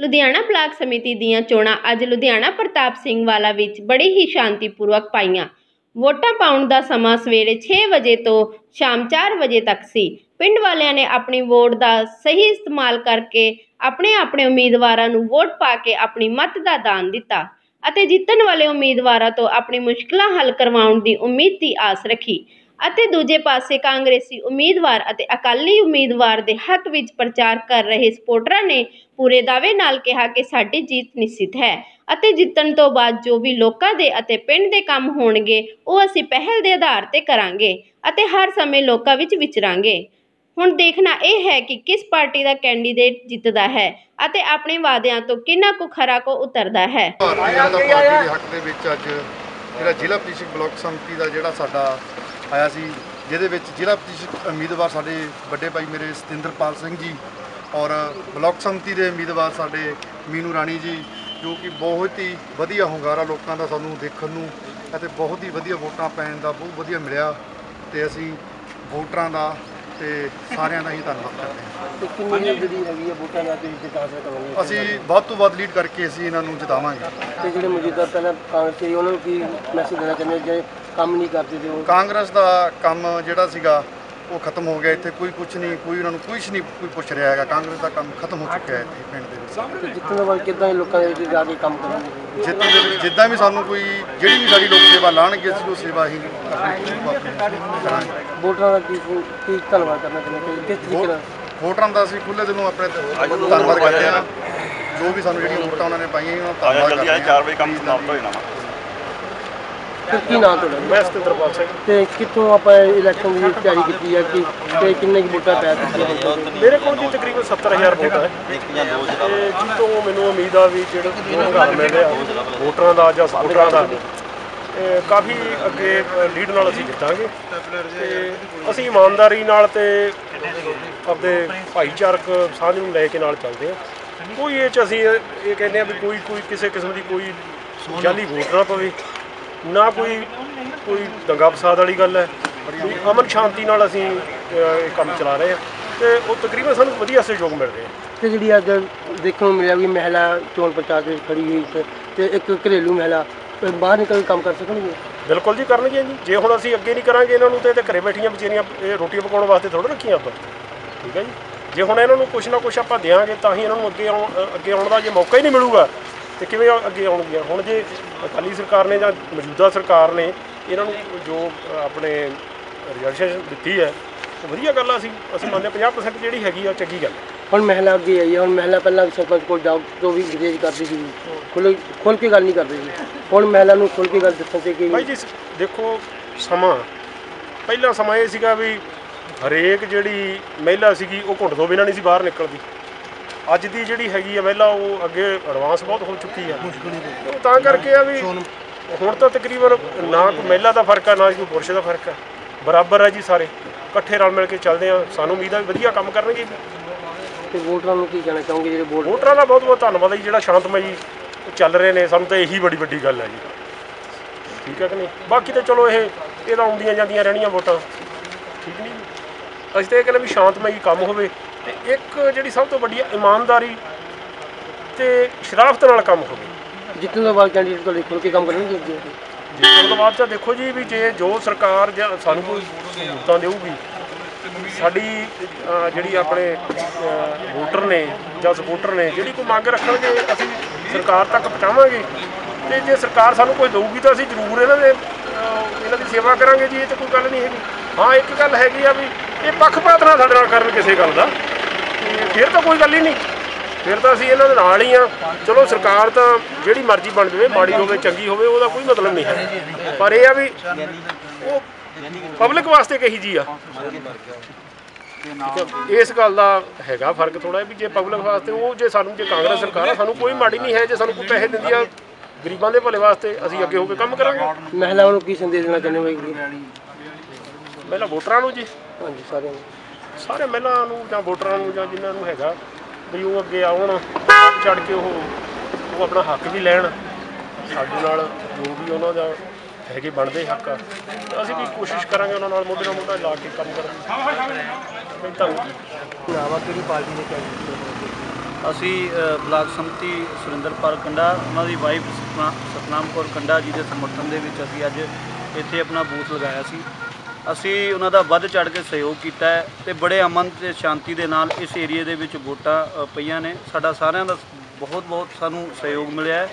Ludhiana block ਸਮਿਤੀ ਦੀਆਂ ਚੋਣਾਂ ਅੱਜ ਲੁਧਿਆਣਾ ਪ੍ਰਤਾਪ ਸਿੰਘ ਵਾਲਾ ਵਿੱਚ ਬੜੀ ਹੀ ਸ਼ਾਂਤੀਪੂਰਵਕ ਪਾਈਆਂ। ਵੋਟਾਂ ਪਾਉਣ ਦਾ ਸਮਾਂ ਸਵੇਰੇ 6 ਵਜੇ ਤੋਂ ਸ਼ਾਮ 4 ਵਜੇ ਤੱਕ ਸੀ। ਪਿੰਡ ਵਾਲਿਆਂ ਨੇ ਆਪਣੀ ਵੋਟ ਦਾ ਸਹੀ ਇਸਤੇਮਾਲ ਕਰਕੇ ਆਪਣੇ ਆਪਣੇ ਉਮੀਦਵਾਰਾਂ ਨੂੰ ਵੋਟ ਪਾ ਕੇ ਆਪਣੀ ਮਤ ਦਾ ਦਾਨ ਦਿੱਤਾ ਅਤੇ ਜਿੱਤਣ ਵਾਲੇ ਉਮੀਦਵਾਰਾਂ ਤੋਂ ਆਪਣੀ ਮੁਸ਼ਕਲਾਂ ਹੱਲ ਕਰਵਾਉਣ ਦੀ ਉਮੀਦ ਦੀ ਆਸ ਰੱਖੀ। ਅਤੇ ਦੂਜੇ ਪਾਸੇ ਕਾਂਗਰਸੀ ਉਮੀਦਵਾਰ ਅਤੇ ਅਕਾਲੀ ਉਮੀਦਵਾਰ ਦੇ ਹੱਕ ਵਿੱਚ ਪ੍ਰਚਾਰ ਕਰ ਰਹੇ ਸਪੋਰਟਰਾਂ ਨੇ ਪੂਰੇ ਦਾਅਵੇ ਨਾਲ ਕਿਹਾ ਕਿ ਸਾਡੀ ਜੀਤ ਨਿਸ਼ਚਿਤ ਹੈ ਅਤੇ ਜਿੱਤਣ ਤੋਂ ਬਾਅਦ ਜੋ ਵੀ ਲੋਕਾਂ ਦੇ ਅਤੇ ਪਿੰਡ ਦੇ ਕੰਮ ਹੋਣਗੇ, ਉਹ ਅਸੀਂ ਪਹਿਲ ਦੇ ਆਧਾਰ ਤੇ ਕਰਾਂਗੇ ਅਤੇ ਹਰ ਸਮੇਂ ਲੋਕਾਂ ਵਿੱਚ ਵਿਚਰਾਂਗੇ। ਹੁਣ ਦੇਖਣਾ ਇਹ ਹੈ ਕਿ ਕਿਸ ਪਾਰਟੀ ਦਾ ਕੈਂਡੀਡੇਟ ਜਿੱਤਦਾ ਹੈ ਅਤੇ ਆਪਣੇ ਵਾਅਦਿਆਂ ਤੋਂ ਕਿੰਨਾ ਕੁ ਖਰਾ ਕੋ ਉਤਰਦਾ ਹੈ। ਭਾਰਤੀ ਜਨਤਾ ਪਾਰਟੀ ਦੇ ਹੱਕ ਦੇ ਵਿੱਚ ਅੱਜ ਜਿਹੜਾ ਜ਼ਿਲ੍ਹਾ ਪ੍ਰੀਸ਼ਦ ਬਲਾਕ ਸੰਮਤੀ ਦਾ ਜਿਹੜਾ ਸਾਡਾ ਆਇਆ ਸੀ ਜਿਹਦੇ ਵਿੱਚ ਜ਼ਿਲ੍ਹਾ ਪ੍ਰੀਸ਼ਦ ਉਮੀਦਵਾਰ ਸਾਡੇ ਵੱਡੇ ਭਾਈ ਮੇਰੇ ਸਤਿੰਦਰਪਾਲ ਸਿੰਘ ਜੀ ਔਰ ਬਲਾਕ ਸੰਮਤੀ ਦੇ ਉਮੀਦਵਾਰ ਸਾਡੇ ਮੀਨੂ ਰਾਣੀ ਜੀ ਜੋ ਕਿ ਬਹੁਤ ਹੀ ਵਧੀਆ ਹੁੰਗਾਰਾ ਲੋਕਾਂ ਦਾ ਸਾਨੂੰ ਦੇਖਣ ਨੂੰ ਅਤੇ ਬਹੁਤ ਹੀ ਵਧੀਆ ਵੋਟਾਂ ਪੈਣ ਦਾ ਬਹੁਤ ਵਧੀਆ ਮਿਲਿਆ ਤੇ ਅਸੀਂ ਵੋਟਰਾਂ ਦਾ ਤੇ ਸਾਰਿਆਂ ਦਾ ਹੀ ਧੰਨਵਾਦ ਕਰਦੇ ਹਾਂ। ਕਿੰਨੀ ਜਿਹੜੀ ਹੈਗੀ ਆ ਵੋਟਾਂ ਨਾਲ ਤੁਸੀਂ ਜਿੱਤ ਅਸੀਂ ਵੱਧ ਤੋਂ ਵੱਧ ਲੀਡ ਕਰਕੇ ਅਸੀਂ ਇਹਨਾਂ ਨੂੰ ਜਿਤਾਵਾਂਗੇ। ਤੇ ਜਿਹੜੇ ਮੌਜੂਦਾ ਪਹਿਲਾਂ ਕਾਂਗਰਸੀ ਉਹਨਾਂ ਨੂੰ ਕੀ ਮੈਸੇਜ ਦੇਣਾ ਚਾਹੁੰਦੇ ਜੇ ਕੰਮ ਨਹੀਂ ਕਰਦੇ ਤੇ ਉਹ? ਕਾਂਗਰਸ ਦਾ ਕੰਮ ਜਿਹੜਾ ਸੀਗਾ ਉਹ ਖਤਮ ਹੋ ਗਿਆ ਇੱਥੇ। ਕੋਈ ਕੁਝ ਨਹੀਂ ਕੋਈ ਉਹਨਾਂ ਨੂੰ ਕੁਝ ਨਹੀਂ ਕੋਈ ਪੁੱਛ ਰਿਹਾ ਹੈਗਾ। ਕਾਂਗਰਸ ਦਾ ਕੰਮ ਖਤਮ ਹੋ ਚੁੱਕਿਆ ਹੈ ਇੱਥੇ ਪਿੰਡ ਦੇ ਵਿੱਚ। ਤੇ ਜਿੱਤਣ ਬਾਅਦ ਕਿੱਦਾਂ ਇਹ ਲੋਕਾਂ ਦੇ ਵਿੱਚ ਜਾ ਕੇ ਕੰਮ ਕਰਨਗੇ? ਜਿੱਦਾਂ ਦੇ ਵਿੱਚ ਜਿੱਦਾਂ ਵੀ ਸਾਨੂੰ ਕੋਈ ਜਿਹੜੀ ਵੀ ਸਾਡੀ ਲੋਕ ਸੇਵਾ ਲਾਣਗੇ ਅਸੀਂ ਉਹ ਸੇਵਾ ਹੀ ਕਰਾਂਗੇ। ਵੋਟਰਾਂ ਦਾ ਕੀ ਕੀ ਧੰਨਵਾਦ ਕਰਨਾ ਚਾਹੁੰਦੇ ਕਿ ਕਿਸ ਤਰੀਕੇ ਨਾਲ? ਵੋਟਰਾਂ ਦਾ ਅਸੀਂ ਖੁੱਲੇ ਦਿਲੋਂ ਆਪਣੇ ਧੰਨਵਾਦ ਕਰਦੇ ਹਾਂ। ਜੋ ਵੀ ਸਾਨੂੰ ਜਿਹੜੀਆਂ ਵੋਟਾਂ ਉਹਨਾਂ ਨੇ ਪਾਈਆਂ ਉਹਨਾਂ ਦਾ ਧੰਨਵਾਦ ਜਲਦੀ ਕਰਦੇ ਆਏ ਹਾਂ। 4 ਵਜੇ ਕੰਮ ਸਮਾਪਤ ਹੋ ਜਾਣਾ ਤੇ ਕੀ ਨਾਮ ਤੁਹਾਡਾ ਮੈਂ ਸਤਿੰਦਰਪਾਲ ਸਿੰਘ। ਤੇ ਕਿੱਥੋਂ ਆਪਾਂ ਇਲੈਕਸ਼ਨ ਦੀ ਤਿਆਰੀ ਕੀਤੀ ਹੈ ਕਿ ਤੇ ਕਿੰਨੇ ਕੁ ਵੋਟਾਂ ਪੈ ਸਕਦੀਆਂ ਤੁਹਾਡੇ? ਮੇਰੇ ਕੋਲ ਜੀ ਤਕਰੀਬਨ 70000 ਵੋਟ ਹੈ ਤੇ ਜਿਸ ਤੋਂ ਮੈਨੂੰ ਉਮੀਦ ਆ ਵੀ ਜਿਹੜਾ ਜੋ ਹੰਗਾਰਾ ਮਿਲ ਰਿਹਾ ਵੋਟਰਾਂ ਦਾ ਜਾਂ ਸਪੋਰਟਰਾਂ ਦਾ ਇਹ ਕਾਫੀ ਅੱਗੇ ਲੀਡ ਨਾਲ ਅਸੀਂ ਜਿੱਤਾਂਗੇ। ਤੇ ਅਸੀਂ ਇਮਾਨਦਾਰੀ ਨਾਲ ਤੇ ਆਪਦੇ ਭਾਈਚਾਰਕ ਸਾਂਝ ਨੂੰ ਲੈ ਕੇ ਨਾਲ ਚੱਲਦੇ ਹਾਂ। ਕੋਈ ਇਹ ਚ ਅਸੀਂ ਇਹ ਇਹ ਕਹਿੰਦੇ ਆ ਵੀ ਕੋਈ ਕੋਈ ਕਿਸੇ ਕਿਸਮ ਦੀ ਕੋਈ ਜਾਲੀ ਵੋਟ ਨਾ ਪਵੇ। ਨਾ ਕੋਈ ਕੋਈ ਦੰਗਾ ਫਸਾਦ ਵਾਲੀ ਗੱਲ ਹੈ। ਵੀ ਅਮਨ ਸ਼ਾਂਤੀ ਨਾਲ ਅਸੀਂ ਇਹ ਕੰਮ ਚਲਾ ਰਹੇ ਹਾਂ। ਤੇ ਉਹ ਤਕਰੀਬਨ ਸਾਨੂੰ ਵਧੀਆ ਸਹਿਯੋਗ ਮਿਲ ਰਿਹਾ ਤੇ ਜਿਹੜੀ ਅੱਜ ਦੇਖਣ ਨੂੰ ਮਿਲਿਆ ਵੀ ਮਹਿਲਾ ਚੋਣ ਪ੍ਰਚਾਰ ਦੇ ਵਿੱਚ ਖੜੀ ਹੋਈ ਤੇ- ਤੇ ਇੱਕ ਘਰੇਲੂ ਮਹਿਲਾ ਤੇ ਬਾਹਰ ਨਿਕਲ ਕੇ ਕੰਮ ਕਰ ਸਕਣਗੇ? ਬਿਲਕੁਲ ਜੀ ਕਰਨਗੇ ਜੀ। ਜੇ ਹੁਣ ਅਸੀਂ ਅੱਗੇ ਨਹੀਂ ਕਰਾਂਗੇ ਇਹਨਾਂ ਨੂੰ ਤੇ ਤੇ ਘਰੇ ਬੈਠੀਆਂ ਵਿਚਾਰੀਆਂ ਇਹ ਰੋਟੀ ਪਕਾਉਣ ਵਾਸਤੇ ਥੋੜਾ ਰੱਖੀਆਂ ਆਪਾਂ। ਠੀਕ ਹੈ ਜੀ। ਜੇ ਹੁਣ ਇਹਨਾਂ ਨੂੰ ਕੁਛ ਨਾ ਕੁਛ ਆਪਾਂ ਦੇਵਾਂਗੇ ਤਾਂ ਹੀ ਇਹਨਾਂ ਨੂੰ ਅੱਗੇ ਆਉਣ ਅੱਗੇ ਆਉਣ ਦਾ ਜੇ ਮੌਕਾ ਹੀ ਨਹੀਂ ਮਿਲੂਗਾ। ਤੇ ਕਿਵੇਂ ਅੱਗੇ ਆਉਣਗੀਆਂ? ਹੁਣ ਜੇ ਅਕਾਲੀ ਸਰਕਾਰ ਨੇ ਜਾਂ ਮੌਜੂਦਾ ਸਰਕਾਰ ਨੇ ਇਹਨਾਂ ਨੂੰ ਜੋ ਆਪਣੇ ਰਿਜ਼ਰਵੇਸ਼ਨ ਦਿੱਤੀ ਹੈ ਉਹ ਵਧੀਆ ਗੱਲ ਆ ਅਸੀਂ ਅਸੀਂ ਮੰਨਦੇ ਹਾਂ 50% ਜਿਹੜੀ ਹੈਗੀ ਆ ਚੰਗੀ ਗੱਲ ਹੁਣ ਮਹਿਲਾ ਅੱਗੇ ਆਈ ਹੈ ਹੁਣ ਮਹਿਲਾ ਪਹਿਲਾਂ ਸਰਪੰਚ ਕੋਲ ਜਾਓ ਤੋਂ ਵੀ ਵਿਦੇਸ਼ ਕਰਦੀ ਸੀ ਖੁੱਲ ਖੁੱਲ ਕੇ ਗੱਲ ਨਹੀਂ ਕਰਦੀ ਸੀ। ਹੁਣ ਮਹਿਲਾ ਨੂੰ ਖੁੱਲ ਕੇ ਗੱਲ ਦੱਸਣ ਤੇ ਕਿ ਭਾਈ ਜੀ ਸ- ਦੇਖੋ ਸਮਾਂ। ਪਹਿਲਾ ਸਮਾਂ ਇਹ ਸੀਗਾ ਵੀ ਹਰੇਕ ਜਿਹੜੀ ਮਹਿਲਾ ਸੀਗੀ ਉਹ ਘੁੰਡ ਤੋਂ ਬਿਨਾਂ ਨਹੀਂ ਸੀ ਬਾਹਰ ਨਿਕਲਦੀ। ਅੱਜ ਦੀ ਜਿਹੜੀ ਹੈਗੀ ਆ ਮਹਿਲਾ ਉਹ ਅੱਗੇ ਐਡਵਾਂਸ ਬਹੁਤ ਹੋ ਚੁੱਕੀ ਆ। ਉਹ ਤਾਂ ਕਰਕੇ ਆ ਵੀ ਹੁਣ ਤਾਂ ਤਕਰੀਬਨ ਨਾ ਕੋਈ ਮਹਿਲਾ ਦਾ ਫ਼ਰਕ ਆ ਨਾ ਕੋਈ ਪੁਰਸ਼ ਦਾ ਫ਼ਰਕ ਆ। ਬਰਾਬਰ ਆ ਜੀ ਸਾਰੇ। ਇਕੱਠੇ ਰਲ ਮਿਲ ਕੇ ਚੱਲਦੇ ਆ। ਸਾਨੂੰ ਉਮੀਦ ਆ ਵੀ ਵਧੀਆ ਕੰਮ ਕਰਨਗੇ ਤੇ ਵੋਟਰਾਂ ਨੂੰ ਕੀ ਕਹਿਣਾ ਚਾਹੋਗੇ ਜਿਹੜੇ ਵੋਟ ਵੋਟਰਾਂ ਦਾ ਬਹੁਤ ਬਹੁਤ ਧੰਨਵਾਦ ਹੈ ਜੀ, ਜਿਹੜਾ ਸ਼ਾਂਤਮਈ ਚੱਲ ਰਹੇ ਨੇ। ਸਾਨੂੰ ਤਾਂ ਇਹੀ ਬੜੀ ਵੱਡੀ ਗੱਲ ਹੈ ਜੀ। ਠੀਕ ਹੈ ਕਿ ਨਹੀਂ? ਬਾਕੀ ਤਾਂ ਚਲੋ ਇਹ ਇਹ ਤਾਂ ਆਉਂਦੀਆਂ ਜਾਂਦੀਆਂ ਰਹਿਣੀਆਂ ਵੋਟਾਂ। ਠੀਕ ਨਹੀਂ? ਅਸੀਂ ਤਾਂ ਇਹ ਕਹਿੰਦੇ ਵੀ ਸ਼ਾਂਤਮਈ ਕੰਮ ਹੋਵੇ। ਤੇ ਇੱਕ ਜਿਹੜੀ ਸਭ ਤੋਂ ਵੱਡੀ ਇਮਾਨਦਾਰੀ ਤੇ ਸ਼ਰਾਫਤ ਨਾਲ ਕੰਮ ਹੋਵੇ ਜਿੱਤਣ ਤੋਂ ਬਾਅਦ ਕੈਂਡੀਡੇਟ ਕੋਲ ਖੁੱਲ ਕੇ ਕੰਮ ਕਰਨਗੇ ਜਿੱਤਣ ਤੋਂ ਬਾਅਦ ਤਾਂ ਦੇਖੋ ਜੀ ਵੀ ਜੇ ਜੋ ਸਰਕਾਰ ਜਾਂ ਸਾਨੂੰ ਕੋਈ ਸਹੂਲਤਾਂ ਦੇਊਗੀ ਸਾਡੀ ਜਿਹੜੀ ਆਪਣੇ ਵੋਟਰ ਨੇ ਜਾਂ ਸਪੋਰਟਰ ਨੇ ਜਿਹੜੀ ਕੋਈ ਮੰਗ ਰੱਖਣਗੇ ਅਸੀਂ ਸਰਕਾਰ ਤੱਕ ਪਹੁੰਚਾਵਾਂਗੇ। ਤੇ ਜੇ ਸਰਕਾਰ ਸਾਨੂੰ ਕੋਈ ਦੇਊਗੀ ਤਾਂ ਅਸੀਂ ਜ਼ਰੂਰ ਇਹਨਾਂ ਦੇ ਇਹਨਾਂ ਦੀ ਸੇਵਾ ਕਰਾਂਗੇ ਜੀ ਇਹ ਤਾਂ ਕੋਈ ਗੱਲ ਨਹੀਂ ਹੈਗੀ। ਹਾਂ ਇੱਕ ਗੱਲ ਹੈਗੀ ਆ ਵੀ ਇਹ ਪੱਖਪਾਤ ਨਾਲ ਸਾਡੇ ਨਾਲ ਕਰਨ ਕਿਸੇ ਗੱਲ ਦਾ। ਫਿਰ ਤਾਂ ਕੋਈ ਗੱਲ ਹੀ ਨਹੀਂ। ਫਿਰ ਤਾਂ ਅਸੀਂ ਇਹਨਾਂ ਦੇ ਨਾਲ ਹੀ ਆ। ਚਲੋ ਸਰਕਾਰ ਤਾਂ ਜਿਹੜੀ ਮਰਜ਼ੀ ਬਣ ਜਾਵੇ ਮਾੜੀ ਹੋਵੇ ਚੰਗੀ ਹੋਵੇ ਉਹਦਾ ਕੋਈ ਮਤਲਬ ਨਹੀਂ ਹੈ। ਪਰ ਇਹ ਆ ਵੀ ਉਹ ਪਬਲਿਕ ਵਾਸਤੇ ਕਹੀ ਜੀ ਆ। ਇਸ ਗੱਲ ਦਾ ਹੈਗਾ ਫ਼ਰਕ ਥੋੜਾ ਵੀ ਜੇ ਪਬਲਿਕ ਵਾਸਤੇ ਉਹ ਜੇ ਸਾਨੂੰ ਜੇ ਕਾਂਗਰਸ ਸਰਕਾਰ ਆ ਸਾਨੂੰ ਕੋਈ ਮਾੜੀ ਨਹੀਂ ਹੈ ਜੇ ਸਾਨੂੰ ਕੋਈ ਪੈਸੇ ਦਿੰਦੀ ਆ ਗਰੀਬਾਂ ਦੇ ਭਲੇ ਵਾਸਤੇ ਅਸੀਂ ਅੱਗੇ ਹੋ ਕੇ ਕੰਮ ਕਰਾਂਗੇ। ਮਹਿਲਾਵਾਂ ਨੂੰ ਕੀ ਸੰਦੇਸ਼ ਦੇਣਾ ਚਾਹੁੰਦੇ ਹੋ ਜੀ? ਪਹਿਲਾਂ ਵੋਟਰਾਂ ਨੂੰ ਜੀ। ਹਾਂਜੀ ਸਾਰਿਆਂ ਨੂੰ। ਸਾਰੇ ਮਹਿਲਾ ਨੂੰ ਜਾਂ ਵੋਟਰਾਂ ਨੂੰ ਜਾਂ ਜਿਨ੍ਹਾਂ ਨੂੰ ਹੈਗਾ ਵੀ ਉਹ ਅੱਗੇ ਆਉਣ ਚੜ ਕੇ ਉਹ ਉਹ ਆਪਣਾ ਹੱਕ ਵੀ ਲੈਣ ਸਾਡੇ ਨਾਲ ਜੋ ਵੀ ਉਹਨਾਂ ਦਾ ਹੈਗੇ ਬਣਦੇ ਹੱਕ ਆ ਅਸੀਂ ਵੀ ਕੋਸ਼ਿਸ਼ ਕਰਾਂਗੇ ਉਹਨਾਂ ਨਾਲ ਮੋਢੇ ਨਾਲ ਮੋਢਾ ਲਾ ਕੇ ਕੰਮ ਕਰਨ। ਦੀ ਧੰਨਵਾਦ ਨਾਵਾ ਕਿਹੜੀ ਪਾਰਟੀ ਨੇ ਕੈਂਡੀਡੇਟ ਅਸੀਂ ਬਲਾਕ ਸੰਮਤੀ ਸੁਰਿੰਦਰਪਾਲ ਕੰਡਾ ਉਹਨਾਂ ਦੀ ਵਾਈਫ ਸਤਨਾ- ਸਤਨਾਮ ਕੌਰ ਕੰਡਾ ਜੀ ਦੇ ਸਮਰਥਨ ਦੇ ਵਿੱਚ ਅਸੀਂ ਅੱਜ ਇੱਥੇ ਆਪਣਾ ਬੂਥ ਲਗਾਇਆ ਸੀ। ਅਸੀਂ ਉਹਨਾਂ ਦਾ ਵੱਧ ਚੜ ਕੇ ਸਹਿਯੋਗ ਕੀਤਾ ਹੈ ਤੇ ਬੜੇ ਅਮਨ ਤੇ ਸ਼ਾਂਤੀ ਦੇ ਨਾਲ ਇਸ ਏਰੀਏ ਦੇ ਵਿੱਚ ਵੋਟਾਂ ਪਈਆਂ ਨੇ। ਸਾਡਾ ਸਾਰਿਆਂ ਦਾ ਬਹੁਤ ਬਹੁਤ ਸਾਨੂੰ ਸਹਿਯੋਗ ਮਿਲਿਆ ਹੈ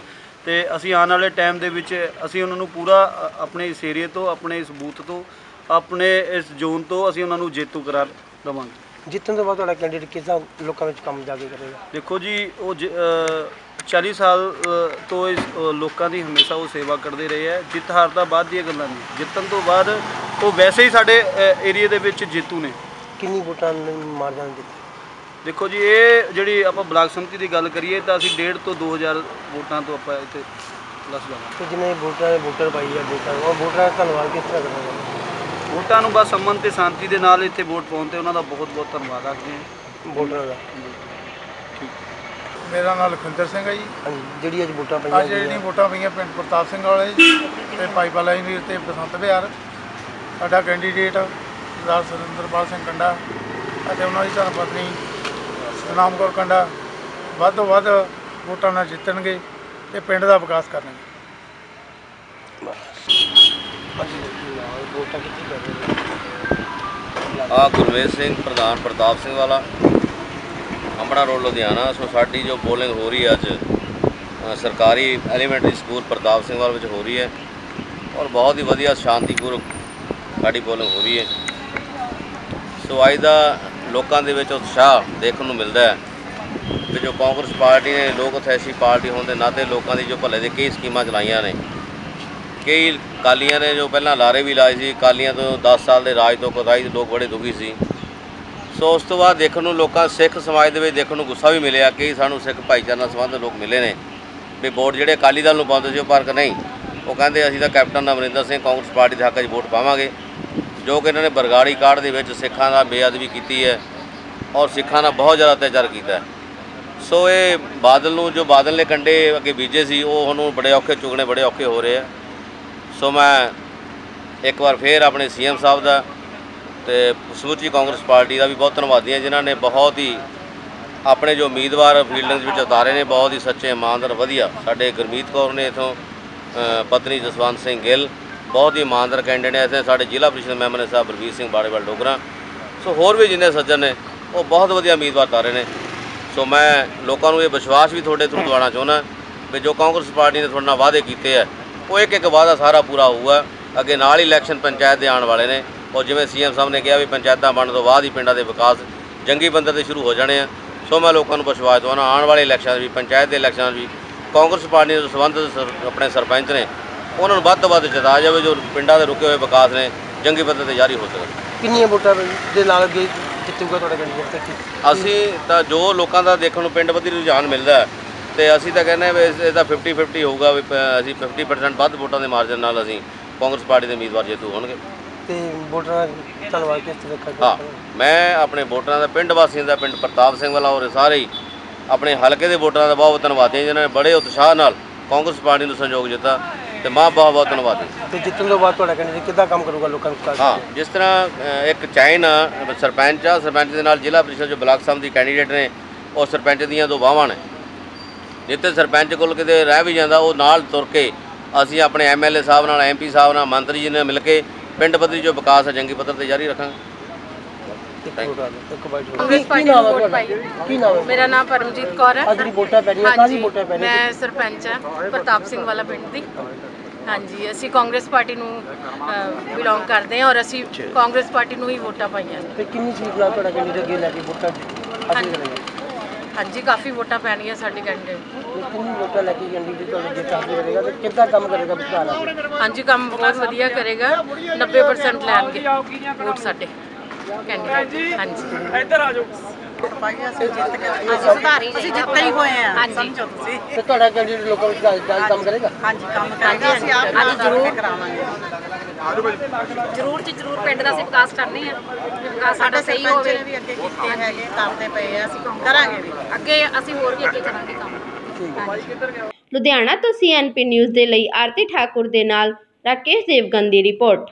ਤੇ ਅਸੀਂ ਆਉਣ ਵਾਲੇ ਟਾਈਮ ਦੇ ਵਿੱਚ ਅਸੀਂ ਉਹਨਾਂ ਨੂੰ ਪੂਰਾ ਆਪਣੇ ਇਸ ਏਰੀਏ ਤੋਂ ਆਪਣੇ ਇਸ ਬੂਥ ਤੋਂ ਆਪਣੇ ਇਸ ਜ਼ੋਨ ਤੋਂ ਅਸੀਂ ਉਹਨਾਂ ਨੂੰ ਜੇਤੂ ਕਰਾਰ ਦੇਵਾਂਗੇ। ਜਿੱਤਣ ਤੋਂ ਬਾਅਦ ਤੁਹਾਡਾ ਕੈਂਡੀਡੇਟ ਕਿੱਦਾਂ ਲੋਕਾਂ ਵਿੱਚ ਕੰਮ ਜਾ ਕੇ ਕਰੇਗਾ? ਦੇਖੋ ਜੀ ਉਹ ਜ- ਅ, 40 ਸਾਲ ਤੋਂ ਇਸ ਲੋਕਾਂ ਦੀ ਹਮੇਸ਼ਾ ਉਹ ਸੇਵਾ ਕਰਦੇ ਰਹੇ ਹੈ। ਜਿੱਤ ਹਾਰ ਦਾ ਬਾਅਦ ਦੀਆਂ ਗੱਲਾਂ ਨਹੀਂ ਜਿੱਤਣ ਤੋਂ ਬਾਅਦ ਉਹ ਵੈਸੇ ਹੀ ਸਾਡੇ ਏਰੀਆ ਦੇ ਵਿੱਚ ਜੇਤੂ ਨੇ। ਕਿੰਨੀ ਵੋਟਾਂ ਨੂੰ ਮਾਰ ਜਾਣ ਦਿੱਤੀ? ਦੇਖੋ ਜੀ ਇਹ ਜਿਹੜੀ ਆਪਾਂ ਬਲਾਕ ਸੰਮਤੀ ਦੀ ਗੱਲ ਕਰੀਏ ਤਾਂ ਅਸੀਂ 1.5 ਤੋਂ 2000 ਵੋਟਾਂ ਤੋਂ ਆਪਾਂ ਇੱਥੇ ਪਲੱਸ ਜਾਵਾਂਗੇ ਤੇ ਜਿੰਨੇ ਵੋਟਰਾਂ ਨੇ ਵੋਟਰ ਪਾਈ ਹੈ ਵੋਟਾਂ ਉਹ ਵੋਟਰਾਂ ਦਾ ਧੰਨਵਾਦ ਕਿਸ ਤਰ੍ਹਾਂ ਕਰਨਾ ਵੋਟਾਂ ਨੂੰ ਬਸ ਅਮਨ ਤੇ ਸ਼ਾਂਤੀ ਦੇ ਨਾਲ ਇੱਥੇ ਵੋਟ ਪਾਉਣ ਤੇ ਉਹਨਾਂ ਦਾ ਬਹੁਤ ਬਹੁਤ ਧੰਨਵਾਦ ਆਖਦੇ ਹਾਂ ਵੋਟਰਾਂ ਦਾ? ਮੇਰਾ ਨਾਮ ਲਖਵਿੰਦਰ ਸਿੰਘ ਹੈ ਜੀ। ਜਿਹੜੀ ਅੱਜ ਵੋਟਾਂ ਪਈਆਂ ਅੱਜ ਜਿਹੜੀਆਂ ਵੋਟਾਂ ਪਈਆਂ ਪਿੰਡ ਪ੍ਰਤਾਪ ਸਿੰਘ ਵਾਲੇ ਜੀ ਤੇ ਪਾਈਪਾ ਲਾਈਨ ਵੀਰ ਤੇ ਬਸੰਤ ਵਿਹਾਰ। ਸਾਡਾ ਕੈਂਡੀਡੇਟ ਸਰਦਾਰ ਸੁਰਿੰਦਰਪਾਲ ਸਿੰਘ ਕੰਡਾ ਅਤੇ ਉਹਨਾਂ ਦੀ ਧਰਮ ਪਤਨੀ ਸਤਨਾਮ ਕੌਰ ਕੰਡਾ ਵੱਧ ਤੋਂ ਵੱਧ ਵੋਟਾਂ ਨਾਲ ਜਿੱਤਣਗੇ ਤੇ ਪਿੰਡ ਦਾ ਵਿਕਾਸ ਕਰਨਗੇ। ਵੋਟਾਂ ਕਿੱਥੇ ਆ ਗੁਰਵੇਜ ਸਿੰਘ ਪ੍ਰਧਾਨ ਪ੍ਰਤਾਪ ਸਿੰਘ ਵਾਲਾ, ਅੰਮੜਾ ਰੋਡ ਲੁਧਿਆਣਾ, ਸੋ ਸਾਡੀ ਜੋ ਪੋਲਿੰਗ ਹੋ ਰਹੀ ਹੈ ਅੱਜ ਸਰਕਾਰੀ ਐਲੀਮੈਂਟਰੀ ਸਕੂਲ ਪ੍ਰਤਾਪ ਸਿੰਘ ਵਾਲ ਵਿੱਚ ਹੋ ਰਹੀ ਹੈ ਔਰ ਬਹੁਤ ਹੀ ਵਧੀਆ ਸ਼ਾਂਤੀਪੂਰਵਕ ਸਾਡੀ ਪੋਲਿੰਗ ਹੋ ਰਹੀ ਹੈ। ਸੋ ਅੱਜ ਦਾ ਲੋਕਾਂ ਦੇ ਵਿੱਚ ਉਤਸ਼ਾਹ ਦੇਖਣ ਨੂੰ ਮਿਲਦਾ ਹੈ ਕਿ ਜੋ ਕਾਂਗਰਸ ਪਾਰਟੀ ਨੇ, ਲੋਕ ਅਥੈਸੀ ਪਾਰਟੀ ਹੋਣ ਦੇ ਨਾਤੇ ਲੋਕਾਂ ਦੀ ਜੋ ਭਲੇ ਦੇ ਕਈ ਸਕੀਮਾਂ ਚਲਾਈਆਂ ਨੇ। ਕਈ ਕਾਲੀਆਂ ਨੇ ਜੋ ਪਹਿਲਾਂ ਲਾਰੇ ਵੀ ਲਾਏ ਸੀ ਕਾਲੀਆਂ ਤੋਂ 10 ਸਾਲ ਦੇ ਰਾਜ ਤੋਂ ਕਦਾਈ ਲੋਕ ਬੜੇ ਦੁਖੀ ਸੀ। ਸੋ ਉਸ ਤੋਂ ਬਾਅਦ ਦੇਖਣ ਨੂੰ ਲੋਕਾਂ, ਸਿੱਖ ਸਮਾਜ ਦੇ ਵਿੱਚ ਦੇਖਣ ਨੂੰ ਗੁੱਸਾ ਵੀ ਮਿਲਿਆ ਕਈ ਸਾਨੂੰ ਸਿੱਖ ਭਾਈਚਾਰੇ ਨਾਲ ਸੰਬੰਧ ਲੋਕ ਮਿਲੇ ਨੇ। ਵੀ ਵੋਟ ਜਿਹੜੇ ਅਕਾਲੀ ਦਲ ਨੂੰ ਪਾਉਂਦੇ ਸੀ ਉਹ ਪਰ ਨਹੀਂ? ਉਹ ਕਹਿੰਦੇ ਅਸੀਂ ਤਾਂ ਕੈਪਟਨ ਅਮਰਿੰਦਰ ਸਿੰਘ ਕਾਂਗਰਸ ਪਾਰਟੀ ਦੇ ਹੱਕ 'ਚ ਵੋਟ ਪਾਵਾਂਗੇ। ਜੋ ਕਿ ਇਹਨਾਂ ਨੇ ਬਰਗਾੜੀ ਕਾਢ ਦੇ ਵਿੱਚ ਸਿੱਖਾਂ ਦਾ ਬੇਅਦਬੀ ਕੀਤੀ ਹੈ ਔਰ ਸਿੱਖਾਂ ਦਾ ਬਹੁਤ ਜ਼ਿਆਦਾ ਅਤਿਆਚਾਰ ਕੀਤਾ ਹੈ। ਸੋ ਇਹ ਬਾਦਲ ਨੂੰ, ਜੋ ਬਾਦਲ ਨੇ ਕੰਡੇ ਅੱਗੇ ਬੀਜੇ ਸੀ, ਉਹ ਹੁਣ ਬੜੇ ਔਖੇ ਚੁਗਣੇ, ਬੜੇ ਔਖੇ ਹੋ ਰਹੇ ਆ। ਸੋ ਮੈਂ ਇੱਕ ਵਾਰ ਫੇਰ ਆਪਣੇ ਸੀਐਮ ਸਾਹਿਬ ਦਾ ਤੇ ਸਮੁੱਚੀ ਕਾਂਗਰਸ ਪਾਰਟੀ ਦਾ ਵੀ ਬਹੁਤ ਧੰਨਵਾਦੀ ਹਾਂ, ਜਿਨ੍ਹਾਂ ਨੇ ਬਹੁਤ ਹੀ ਆਪਣੇ ਜੋ ਉਮੀਦਵਾਰ ਫੀਲਡਿੰਗ ਵਿੱਚ ਉਤਾਰੇ ਨੇ, ਬਹੁਤ ਹੀ ਸੱਚੇ, ਇਮਾਨਦਾਰ, ਵਧੀਆ ਸਾਡੇ ਗੁਰਮੀਤ ਕੌਰ ਨੇ ਇਥੋਂ ਪਤਨੀ ਜਸਵੰਤ ਸਿੰਘ ਗਿੱਲ ਬਹੁਤ ਹੀ ਇਮਾਨਦਾਰ ਕੈਂਡੀਡੇਟ ਨੇ। ਇੱਥੇ ਸਾਡੇ ਜ਼ਿਲ੍ਹਾ ਪ੍ਰੀਸ਼ਦ ਮੈਂਬਰ ਨੇ ਸਾਹਿਬ ਬਲਵੀਰ ਸਿੰਘ ਬਾੜੇਵਾਲ ਡੋਗਰਾ। ਸੋ ਹੋਰ ਵੀ ਜਿੰਨੇ ਸੱਜਣ ਨੇ, ਉਹ ਬਹੁਤ ਵਧੀਆ ਉਮੀਦਵਾਰ ਤਾਰੇ ਨੇ। ਸੋ ਮੈਂ ਲੋਕਾਂ ਨੂੰ ਇਹ ਵਿਸ਼ਵਾਸ ਵੀ ਤੁਹਾਡੇ ਥਰੂ ਦਵਾਉਣਾ ਚਾਹੁੰਦਾ ਵੀ ਜੋ ਕਾਂਗਰਸ ਪਾਰਟੀ ਨੇ ਤੁਹਾਡੇ ਨਾਲ ਵਾਅਦੇ ਕੀਤੇ ਆ, ਉਹ ਇੱਕ ਇੱਕ ਵਾਅਦਾ ਸਾਰਾ ਪੂਰਾ ਹੋਊਗਾ। ਅੱਗੇ ਨਾਲ ਹੀ ਇਲੈਕਸ਼ਨ ਪੰਚਾਇਤ ਦੇ ਆਉਣ ਵਾਲੇ ਨੇ। ਔਰ ਜਿਵੇਂ ਸੀਐਮ ਸਾਹਿਬ ਨੇ ਕਿਹਾ ਵੀ ਪੰਚਾਇਤਾਂ ਬਣਨ ਤੋਂ ਬਾਅਦ ਹੀ ਪਿੰਡਾਂ ਦੇ ਵਿਕਾਸ ਜੰਗੀ ਬੰਦਰ ਤੇ ਸ਼ੁਰੂ ਹੋ ਜਾਣੇ ਆ। ਸੋ ਮੈਂ ਲੋਕਾਂ ਨੂੰ ਵਿਸ਼ਵਾਸ ਦਿਵਾਉਣਾ, ਆਉਣ ਵਾਲੇ ਇਲੈਕਸ਼ਨ ਵੀ, ਪੰਚਾਇਤ ਦੇ ਇਲੈਕਸ਼ਨ ਵੀ ਕਾਂਗਰਸ ਪਾਰਟੀ ਦੇ ਸੰਬੰਧਿਤ ਸਰ- ਆਪਣੇ ਸਰਪੰਚ ਨੇ। ਉਹਨਾਂ ਨੂੰ ਵੱਧ ਤੋਂ ਵੱਧ ਜਿਤਾਇਆ ਜਾਵੇ ਜੋ ਪਿੰਡਾਂ ਦੇ ਰੁਕੇ ਹੋਏ ਵਿਕਾਸ ਨੇ ਜੰਗੀ ਬੰਦਰ ਤੇ ਜਾਰੀ ਹੋ ਸਕਣ। ਕਿੰਨੀਆਂ ਵੋਟਾਂ ਦੇ ਨਾਲ ਅੱਗੇ ਜਿੱਤੂਗਾ ਤੁਹਾਡਾ ਕੈਂਡੀਡੇਟ ਤੇ ਅਸੀਂ ਤਾਂ ਜੋ ਲੋਕਾਂ ਦਾ ਦੇਖਣ ਨੂੰ ਪਿੰਡ ਬੱਧੀ ਰੁਝਾਨ ਮਿਲਦਾ ਹੈ, ਤੇ ਅਸੀਂ ਤਾਂ ਕਹਿੰਦੇ ਹਾਂ ਵੀ ਇਸ- ਇਹਦਾ 50 50 ਹੋਊਗਾ ਵੀ ਪ- ਅਸੀਂ 50% ਵੱਧ ਵੋਟਾਂ ਦੇ ਮਾਰਜਨ ਨਾਲ ਅਸੀਂ ਕਾਂਗਰਸ ਪਾਰਟੀ ਦੇ ਉਮੀਦਵਾਰ ਜੇਤੂ ਹੋਣਗੇ। ਤੇ ਵੋਟਰਾਂ ਦਾ ਧੰਨਵਾਦ ਕਿਸ ਤਰ੍ਹਾਂ ਹਾਂ ਕਰਦਾ ਮੈਂ ਆਪਣੇ ਵੋਟਰਾਂ ਦਾ ਪਿੰਡ ਵਾਸੀਆਂ ਦਾ ਪਿੰਡ ਪ੍ਰਤਾਪ ਸਿੰਘ ਵਾਲਾ ਔਰ ਸਾਰੇ ਹੀ ਆਪਣੇ ਹਲਕੇ ਦੇ ਵੋਟਰਾਂ ਦਾ ਬਹੁਤ ਧੰਨਵਾਦੀ ਹਾਂ ਜਿਨ੍ਹਾਂ ਨੇ ਬੜੇ ਉਤਸ਼ਾਹ ਨਾਲ ਕਾਂਗਰਸ ਪਾਰਟੀ ਨੂੰ ਸਹਿਯੋਗ ਦਿੱਤਾ। ਤੇ ਮੈਂ ਬਹੁਤ ਬਹੁਤ ਧੰਨਵਾਦੀ ਤੇ ਜਿੱਤਣ ਤੋਂ ਬਾਅਦ ਤੁਹਾਡਾ ਕੈਂਡੀਡੇਟ ਕਿੱਦਾਂ ਕੰਮ ਕਰੂਗਾ ਲੋਕਾਂ ਨੂੰ ਹਾਂ ਜਿਸ ਤਰ੍ਹਾਂ ਇੱਕ ਚਾਈਨ ਆ ਸਰਪੰਚ ਆ ਸਰਪੰਚ ਦੇ ਨਾਲ ਜ਼ਿਲ੍ਹਾ ਪ੍ਰੀਸ਼ਦ ਜੋ ਬਲਾਕ ਸੰਮਤੀ ਕੈਂਡੀਡੇਟ ਨੇ ਉਹ ਸਰਪੰਚ ਦੀਆਂ ਦੋ ਬਾਹਾਂ ਨੇ। ਜਿੱਥੇ ਸਰਪੰਚ ਕੋਲ ਕਿਤੇ ਰਹਿ ਵੀ ਜਾਂਦਾ ਉਹ ਨਾਲ ਤੁਰ ਕੇ ਅਸੀਂ ਆਪਣੇ ਐਮਐਲਏ ਸਾਹਿਬ ਨਾਲ ਐਮਪੀ ਸਾਹਿਬ ਨਾਲ ਮੰਤਰੀ ਜੀ ਨਾਲ ਮਿਲ ਕੇ ਪਿੰਡ ਪੱਧਰੀ ਜੋ ਵਿਕਾਸ ਹੈ ਜੰਗੀ ਪੱਧਰ ਤੇ ਜਾਰੀ ਰੱਖਾਂਗੇ ਇੱਕ ਵੋਟ ਆ ਲਓ, ਇੱਕ ਬਾਈਟ ਕਾਂਗਰਸ ਪਾਰਟੀ ਨਾਮ ਨੂੰ ਹੈ ਵੋਟ ਤੁਹਾਡਾ? ਪਾਈ। ਕੀ ਨਾਮ ਹੈ ਮੇਰਾ ਨਾਮ ਪਰਮਜੀਤ ਕੌਰ ਹੈ। ਅੱਜ ਦੀ ਵੋਟਾਂ ਪੈਣੀਆਂ ਕਾਹਦੀ ਹਾਂਜੀ ਵੋਟਾਂ ਪੈਣੀਆਂ? ਮੈਂ ਸਰਪੰਚ ਹਾਂ ਪ੍ਰਤਾਪ ਸਿੰਘ ਵਾਲਾ ਪਿੰਡ ਦੀ। ਹਾਂਜੀ ਅਸੀਂ ਕਾਂਗਰਸ ਪਾਰਟੀ ਨੂੰ ਬਿਲੋਂਗ ਕਰਦੇ ਹਾਂ ਔਰ ਅਸੀਂ ਕਾਂਗਰਸ ਪਾਰਟੀ ਨੂੰ ਹੀ ਵੋਟਾਂ ਪਾਈਆਂ ਨੇ। ਤੇ ਕਿੰਨੀ ਸੀਟ ਨਾਲ ਤੁਹਾਡਾ ਕੈਂਡੀਡੇਟ ਅੱਗੇ ਲੈ ਕੇ ਵੋਟਾਂ ਕਰੇਗਾ ਹਾਂਜੀ। ਕਾਫੀ ਵੋਟਾਂ ਪੈਣੀਆਂ ਸਾਡੇ ਕੈਂਡੀਡੇਟ ਨੂੰ। ਕਿੰਨੀ ਵੋਟਾਂ ਲੈ ਕੇ ਕੈਂਡੀਡੇਟ ਤੁਹਾਡੇ ਜਿੱਤ ਹਾਸਲ ਕਰੇਗਾ ਤੇ ਕਿੱਦਾਂ ਕੰਮ ਕਰੇਗਾ ਵਿਚਾਰ ਹਾਂਜੀ ਕੰਮ ਬਹੁਤ ਵਧੀਆ ਕਰੇਗਾ। 90% ਲੈਣਗੇ ਵੋਟ ਸਾਡੇ। ਕੈਂਡੀਡੇਟ ਹਾਂਜੀ। ਅਸੀਂ ਜਿੱਤੇ ਹੀ ਹੋਏ ਆ। ਸਮਝੋ ਤੁਸੀਂ। ਤੇ ਤੁਹਾਡਾ ਕੈਂਡੀਡੇਟ ਲੋਕਾਂ ਵਿੱਚ ਗੱਲ ਗੱਲ ਕੰਮ ਕਰੇਗਾ? ਹਾਂਜੀ ਕੰਮ ਕਰਾਂਗੇ। ਅਸੀਂ ਆਪ ਅੱਜ ਜ਼ਰੂਰ। ਕਰਾਵਾਂਗੇ। ਜ਼ਰੂਰ ਚ ਜ਼ਰੂਰ ਪਿੰਡ ਦਾ ਅਸੀਂ ਵਿਕਾਸ ਕਰਨੇ ਆ। ਵਿਕਾਸ ਸਾਡਾ ਸਹੀ ਸਰਪੰਚ ਹੋਵੇ। ਨੇ ਵੀ ਅੱਗੇ ਕੀਤੇ ਹੈਗੇ ਕਰਦੇ ਪਏ ਆ। ਅਸੀਂ ਕਰਾਂਗੇ ਵੀ। ਅੱਗੇ ਅਸੀਂ ਹੋਰ ਵੀ ਅੱਗੇ ਕਰਾਂਗੇ ਕੰਮ। ਲੁਧਿਆਣਾ ਤੋਂ ਸੀਐਨਪੀ ਨਿਊਜ਼ ਦੇ ਲਈ ਆਰਤੀ ਠਾਕੁਰ ਦੇ ਨਾਲ ਰਾਕੇਸ਼ ਦੇਵਗਨ ਦੀ ਰਿਪੋਰਟ।